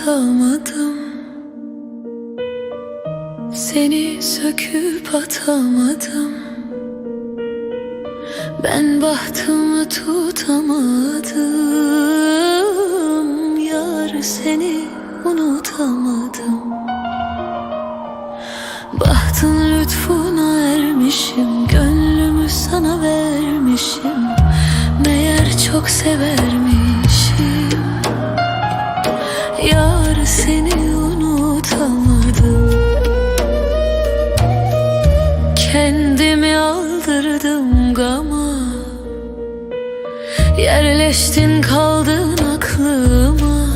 atamadım. Seni söküp atamadım. Ben bahtımı tutamadım. Yar seni unutamadım. Bahtın lütfuna ermişim Gönlümü sana vermişim. Meğer çok severmiş seni unutamadım. Kendimi aldırdım gama. Yerleştin kaldın aklıma.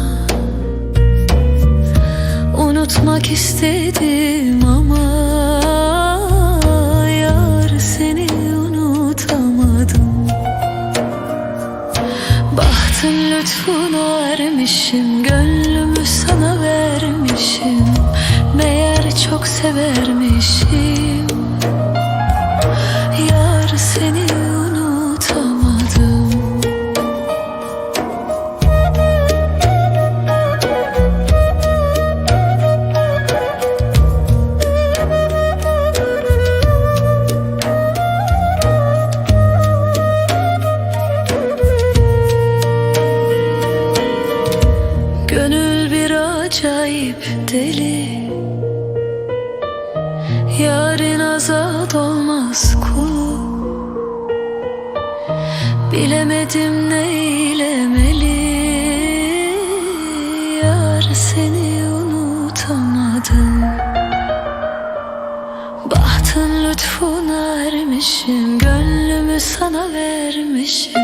Unutmak istedim ama Yar seni unutamadım. Bahtın lütfuna ermişim Gönlümü sana severmişim. Yar seni unutamadım. Gönül bir acayip deli Yarın azat olmaz kulu Bilemedim neylemeli Yar seni unutamadım. Bahtın lütfuna ermişim Gönlümü sana vermişim